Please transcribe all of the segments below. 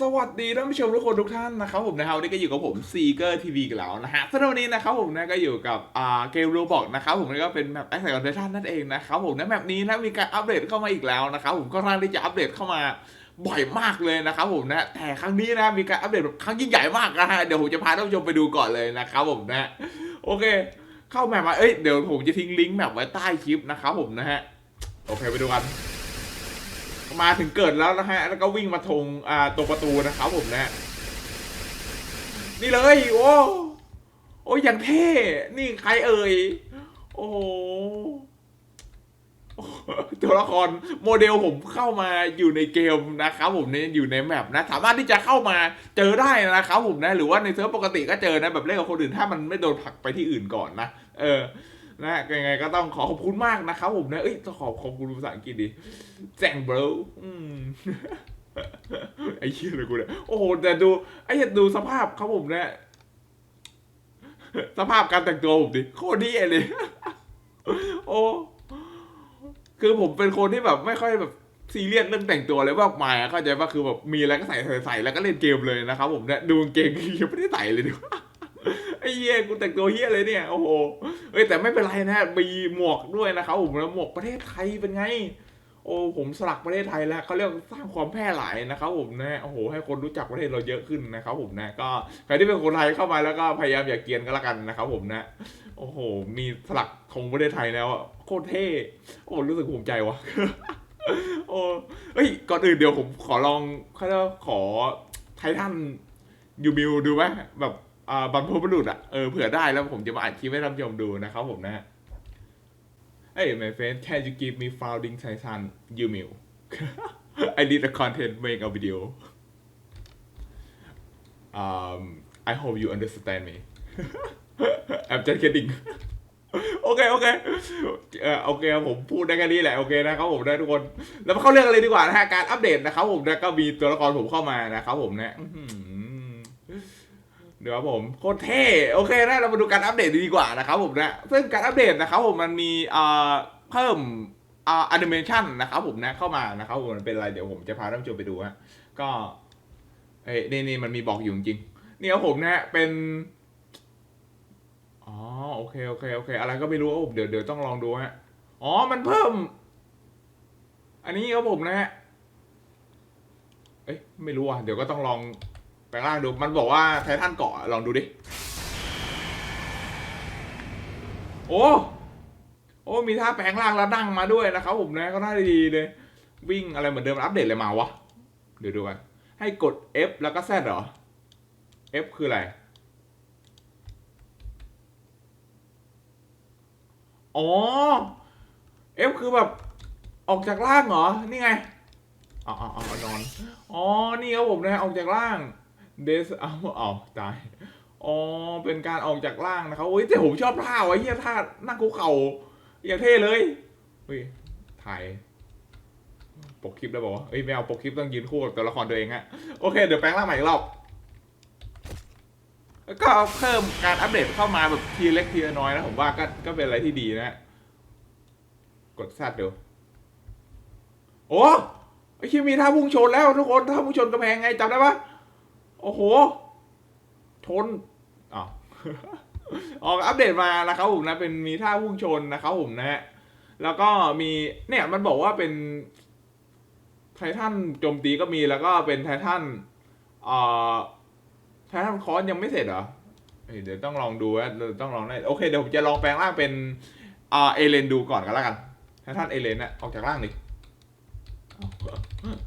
สวัสดีท่านผู้ชมทุกคนทุกท่านนะครับผมนะครับวันนี้ก็อยู่กับผมซีเกอร์ทีวีกันแล้วนะฮะสำหรับวันนี้นะครับผมนะก็อยู่กับอ่าเกมรูบอกนะครับผมนี่ก็เป็นแมปแอคแซคอนเทชันนั่นเองนะครับผมนะแมปนี้นะมีการอัปเดตเข้ามาอีกแล้วนะครับผมก็ร่างที่จะอัปเดตเข้ามาบ่อยมากเลยนะครับผมนะแต่ครั้งนี้นะมีการอัปเดตแบบครั้งยิ่งใหญ่มากนะฮะเดี๋ยวผมจะพาท่านผู้ชมไปดูก่อนเลยนะครับผมนะโอเค เข้าแมปมาเอ้ยเดี๋ยวผมจะทิ้งลิงก์แมปไว้ใต้คลิปนะครับผมนะฮะโอเคไปดูกัน มาถึงเกิดแล้วนะฮะ แล้วก็วิ่งมาทงอ่าตรงประตูนะครับผมนะ นี่เลย โอ้ โอ้ยอย่างเท่ นี่ใครเอ่ย โอ้ตัวละครโมเดลผมเข้ามาอยู่ในเกมนะครับผมเนี่ยอยู่ในแมปนะ สามารถที่จะเข้ามาเจอได้นะครับผมนะ หรือว่าในเซิร์ฟปกติก็เจอนะแบบเล่นกับคนอื่นถ้ามันไม่โดนผลักไปที่อื่นก่อนนะ เออ นะยังไงก็ต้องขอขอบคุณมากนะครับผมนะเอ้ยขอขอบคุณภาษาอังกฤษดิแจงเบรอืมไอ้เหี้ยเลยกูเนี่ยโอ้โหแต่ดูไอ้เหี้ยดูสภาพครับผมเนี่ยสภาพการแต่งตัวผมดิโคตรดีเลย โอ้คือผมเป็นคนที่แบบไม่ค่อยแบบซีเรียสเรื่องแต่งตัวเลยมากมายเข้าใจว่าคือแบบมีอะไรก็ใส่ใส่แล้วก็เล่นเกมเลยนะครับผมเนี่ยดูเกงยังไม่ได้ใส่เลยดิ เหี้ยกูแต่งตัวเหี้ยเลยเนี่ยโอ้โหเอ้ยแต่ไม่เป็นไรนะมีหมวกด้วยนะครับผมแล้วหมวกประเทศไทยเป็นไง โอ้ผมสลักประเทศไทยแล้วเขาเรียกสร้างความแพร่หลายนะครับผมนะโอ้โหให้คนรู้จักประเทศเราเยอะขึ้นนะครับผมนะก็ใครที่เป็นคนไทยเข้ามาแล้วก็พยายามอย่าเกรียนก็แล้วกันนะครับผมนะ โอ้โห มีสลักธงประเทศไทยแล้วโคตรเท่โอ้รู้สึกภูมิใจว่ะโอ้เฮ้ยก่อนอื่นเดี๋ยวผมขอลองเขาเรียกขอไททันยูมิวดูไหมแบบ อ่าบัมพบุรุษอะเออเผื่อได้แล้วผมจะมาอัดคลิปให้ท่านผู้ชมดูนะครับผมนะ Hey my friend can you give me founding Titan Yumil I need a content make a video um I hope you understand me I'm just kidding โอเค โอเคเออโอเคผมพูดได้แค่นี้แหละ โอเคนะครับผมนะทุกคน แล้วมาเข้าเรื่องกันเลยดีกว่านะฮะการอัปเดตนะครับผมนะก็มีตัวละครผมเข้ามานะครับผมนะอื เดี๋ยวครับผมโคตรเท่โอเคนะเรามาดูการอัปเดตดีกว่านะครับผมนะซึ่งการอัปเดตนะครับผมมันมีอ่าเพิ่มอ่าแอนิเมชันนะครับผมนะเข้ามานะครับผมมันเป็นอะไรเดี๋ยวผมจะพาท่านผู้ชมไปดูฮะก็เอ้นี่นี่มันมีบอกอยู่จริงๆนี่ครับผมนะเป็นอ๋อโอเคโอเคโอเค อะไรก็ไม่รู้ครับผมเดี๋ยวเดี๋ยวต้องลองดูฮะอ๋อมันเพิ่ม อันนี้ครับผมนะฮะเอ้ยไม่รู้อะเดี๋ยวก็ต้องลอง ลงร่างดู มันบอกว่าไททันเกาะลองดูดิ โอ้ โอ้ มีท่าแปลงร่างแล้วดั้งมาด้วยนะครับผมนะก็น่าดีเลย วิ่งอะไรเหมือนเดิมอัปเดตอะไรมาวะ เดี๋ยวดูกัน ให้กด F แล้วก็ Z เหรอ F คืออะไร อ๋อ F คือแบบออกจากล่างเหรอ นี่ไงอาเออาเอนอน อ๋อ นี่ครับผมนะ ออกจากล่าง เดสเอาเอาตาย อ๋อ เป็นการออกจากล่างนะครับโอ้ยแต่ผมชอบท่าไว้เฮียท่านั่งคุกเข่าอย่างเท่เลยเฮ้ยถ่ายปกคลิปแล้วบอกว่าเอ้ยไม่เอาปกคลิปต้องยืนคู่กับตัวละครตัวเองฮะโอเค เดี๋ยวแปลงร่างใหม่อีกรอบแล้วก็เพิ่มการอัปเดตเข้ามาแบบทีเล็กทีน้อยนะผมว่าก็ก็เป็นอะไรที่ดีนะกดซัดดูโอ้ไอคิมีท่าพุ่งชนแล้วทุกคนท่าพุ่งชนกระแพงไงจำได้ปะ โอ้โห ชนอ้าวออกอัปเดตมานะครับผมนะเป็นมีท่าพุ่งชนนะครับผมนะฮะแล้วก็มีเนี่ยมันบอกว่าเป็นไททันโจมตีก็มีแล้วก็เป็นไททันเอ่อไททันคอนยังไม่เสร็จเหรอเดี๋ยวต้องลองดูนะเดี๋ยวต้องลองได้โอเคเดี๋ยวผมจะลองแปลงร่างเป็นอ่าเอเลนดูก่อนกันแล้วกันไททันเอเลนนะออกจากร่างดิ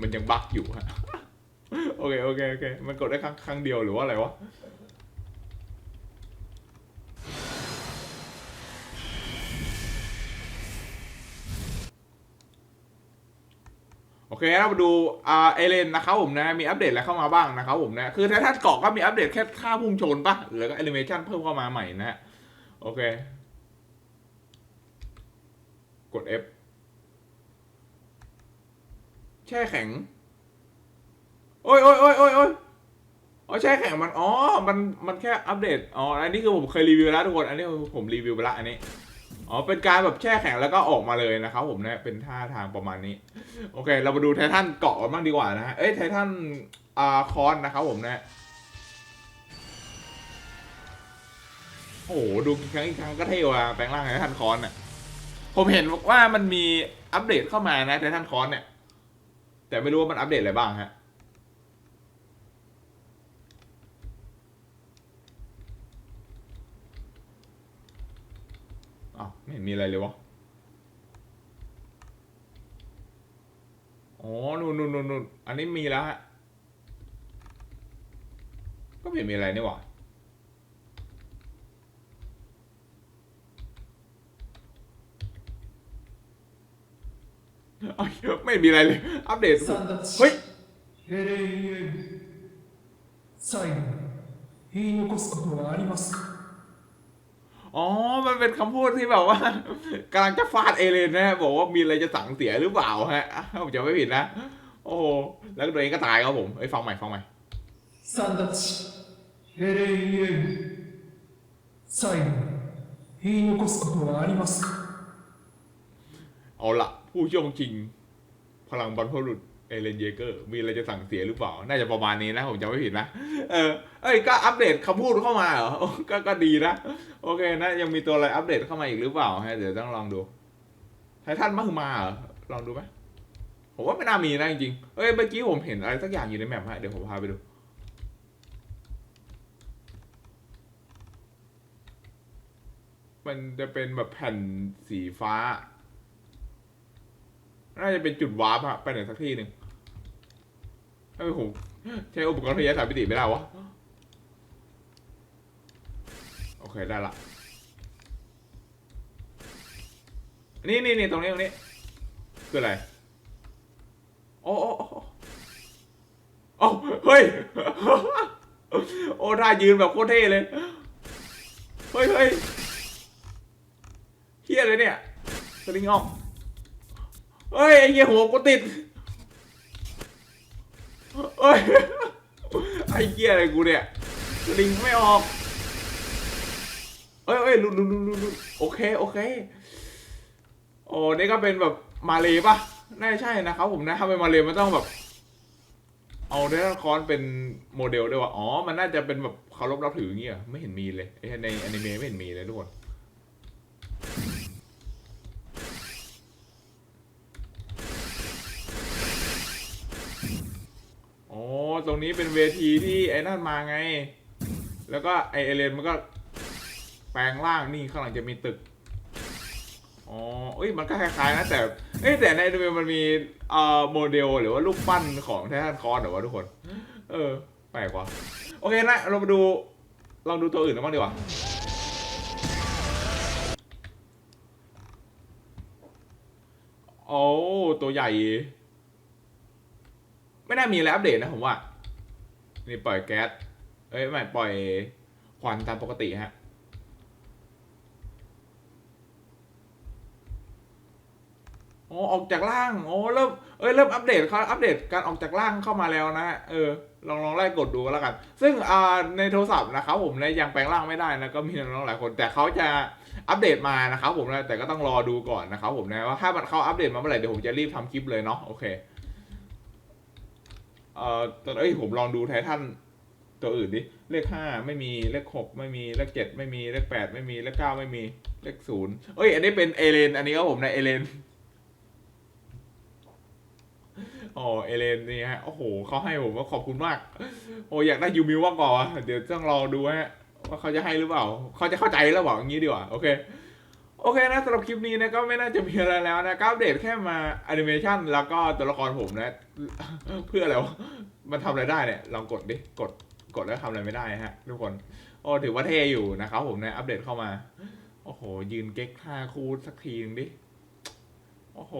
มันยังบั๊กอยู่ฮะ โอเคโอเคโอเคมันกดได้ครั้งครั้งเดียวหรือว่าอะไรวะโอเคเรามาดูอ่าเอเลนนะครับผมนะมีอัปเดตอะไรเข้ามาบ้างนะครับผมนะคือไททันเกาะก็มีอัปเดตแค่ท่าพุ่งชนปะหรือก็แอนิเมชันเพิ่มเข้ามาใหม่นะฮะโอเค กด F แช่แข็ง โอ้ยโอ้ยโอ้ยโอ้ยโอ้ยอ๋อแช่แข็งมันอ๋อมันมันแค่อัปเดตอ๋ออันนี้คือผมเคยรีวิวแล้วทุกคนอันนี้ผมรีวิวไปละอันนี้อ๋อเป็นการแบบแช่แข็งแล้วก็ออกมาเลยนะครับผมนะเป็นท่าทางประมาณนี้ โอเค เรามาดูไททันเกาะกันบ้างดีกว่านะฮะเอ้ยไททันอ่าคอนนะครับผมนะโอ้โหดูกี่ครั้งอีกครั้งก็เท่ว่ะแปลงร่างไททันคอนน่ะผมเห็นว่ามันมีอัปเดตเข้ามานะไททันคอนเนี่ยแต่ไม่รู้ว่ามันอัปเดตอะไรบ้างฮะ อ้าวไม่เห็นมีอะไรเลยวะ อ๋อ นู่นนู่นนู่นนู่นอันนี้มีแล้วฮะ ก็ไม่เห็นมีอะไรนี่หว่า เอาไม่มีอะไรเลย อัปเดต 三立 เฮ้ย ヘレイエン最後に言い残すことはありますか อ๋อ มันเป็นคำพูดที่แบบว่ากำลังจะฟาดเอเลนนะบอกว่ามีอะไรจะสั่งเสียหรือเปล่าฮะผมจะไม่ผิดนะ โอ้แล้วตัวเองก็ตายครับผมไอ้ฟังใหม่ฟังใหม่สันดัชเฮเรเยนไซฮิโนโกสโตะอาริมัสเอาละผู้ชี่ยวจริง พลังบรรพบุรุษ เอเลนเยเกอร์มีอะไรจะสั่งเสียหรือเปล่า น่าจะประมาณนี้นะผมจำไม่ผิดนะ เออ เอ้ย ก็อัปเดตคำพูดเข้ามาเหรอ ก็ก็ดีนะ โอเคนะ ยังมีตัวอะไรอัปเดตเข้ามาอีกหรือเปล่าฮะเดี๋ยวต้องลองดู ไททันมาคือมาเหรอ ลองดูไหมผมว่าไม่น่ามีนะจริงๆเอ้ย เมื่อกี้ผมเห็นอะไรสักอย่างอยู่ในแมปฮะ เดี๋ยวผมพาไปดู มันจะเป็นแบบแผ่นสีฟ้า น่าจะเป็นจุดวาร์ปอะไปไหนสักที่หนึ่งไอ้ยผมใช้อุปกรณ์พยาศาสตร์พิติไม่ได้วะ โอเคได้ละ นี่นี่นี่ตรงนี้ตรงนี้ คืออะไร โอ้โอ้โอ้โอ้เฮ้ย โอ้ท่ายืนแบบโคตรเท่เลย เฮ้ยเฮ้ยเฮียเลยเนี่ย สลิงออก เฮ้ยไอ้เหี้ยหัวกูติดเฮ้ยไอ้เหี้ยอะไรกูเนี่ยลิงไม่ออกเอ้ยเอ้ยลุลุลุลุลุโอเคโอเคโอ้นี่ก็เป็นแบบมาเลยปะน่าจะใช่นะครับผมนะถ้าเป็นมาเลยมันต้องแบบ เอาเดนคอนเป็นโมเดลด้วยวะอ๋อ มันน่าจะเป็นแบบเคารพรับถืออย่างเงี้ยไม่เห็นมีเลยในอนิเมะไม่เห็นมีเลยทุกคน อ๋อี้เป็นเวทีที่ไอ้นั่นมาไง แล้วก็ไอเอเลนมันก็แปลงร่างนี่ข้างหลังจะมีตึก อ๋อ เอ้ย มันก็คล้ายๆนะแต่ เอ้ยแต่ในอนิเมะมันมีเอ่อโมเดลหรือว่ารูปปั้นของไททันคอนหรือวะทุกคน เออ แปลกว่ะโอเคนะเรามาดูลองดูตัวอื่นกันบ้างดีกว่าโอ้ตัวใหญ่ ไม่น่ามีอะไรอัปเดตนะผมว่า นี่ปล่อยแก๊ส เอ้ยไม่ปล่อยควันตามปกติฮะ โอ้ออกจากล่าง โอ้เริ่ม เอ้ยเริ่มอัปเดตเขาอัปเดตการออกจากล่างเข้ามาแล้วนะเออลองลองไล่กดดูก็แล้วกัน ซึ่งอ่าในโทรศัพท์นะครับผมเนี่ยยังแปลงร่างไม่ได้นะก็มีน้องๆหลายคน แต่เขาจะอัปเดตมานะครับผมนะแต่ก็ต้องรอดูก่อนนะครับผมนะว่าถ้ามันเขาอัปเดตมาเมื่อไหร่เดี๋ยวผมจะรีบทำคลิปเลยเนาะโอเค เอ่อตอนเอ้ยผมลองดูไททันตัวอื่นดิ เลขห้าไม่มีเลขหกไม่มีเลขเจ็ดไม่มีเลขแปดไม่มีเลขเก้าไม่มีเลขศูนย์เอ้ย อันนี้เป็นเอเลน อันนี้ก็ผมนะเอเลนอ๋อเอเลนนี่ฮะ โอ้โหเขาให้ผมว่าขอบคุณมาก โอ้อยากได้ยูมิวว่างก่อนเดี๋ยวต้องรอดูฮะ ว่าเขาจะให้หรือเปล่า เขาจะเข้าใจหรือเปล่าอย่างนี้ดีกว่า โอเค โอเคนะสำหรับคลิปนี้นะก็ไม่น่าจะมีอะไรแล้วนะก็อัปเดตแค่มาแอนิเมชันแล้วก็ตัวละครผมนะ เพื่ออะไรวะมันทำอะไรได้เนี่ย ลองกดดิ กดกดแล้วทำอะไรไม่ได้ฮะ ทุกคน โอ้ถือว่าเท่อยู่นะครับผมนะอัปเดตเข้ามา โอ้โห ยืนเก๊กท่าคูดสักทีนึงดิ โอ้โห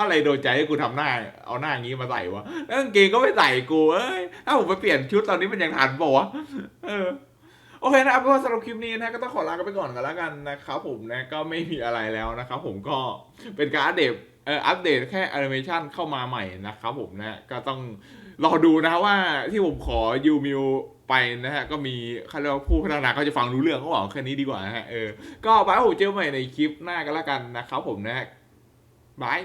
อะไรโดนใจให้กูทำหน้า เอาหน้างี้มาใส่วะแล้วกางเกงก็ไม่ใส่กูเอ้ยถ้าผมไปเปลี่ยนชุดตอนนี้มันยังทันปล่าวะเออ โอเคนะครับก็สำหรับคลิปนี้นะก็ต้องขอลากันไปก่อนกันแล้วกันนะครับผมนะก็ไม่มีอะไรแล้วนะครับผมก็เป็นการอัปเดตเอ่ออัปเดตแค่แอนิเมชันเข้ามาใหม่นะครับผมนะก็ต้องรอดูนะว่าที่ผมขอยูมิวไปนะฮะก็มีเขาเรียกว่าผู้พัฒนาเขาจะฟังรู้เรื่องก็บอกแค่นี้ดีกว่านะฮะเออก็บายผมเจอใหม่ในคลิปหน้ากันและกันนะครับผมนะฮะบาย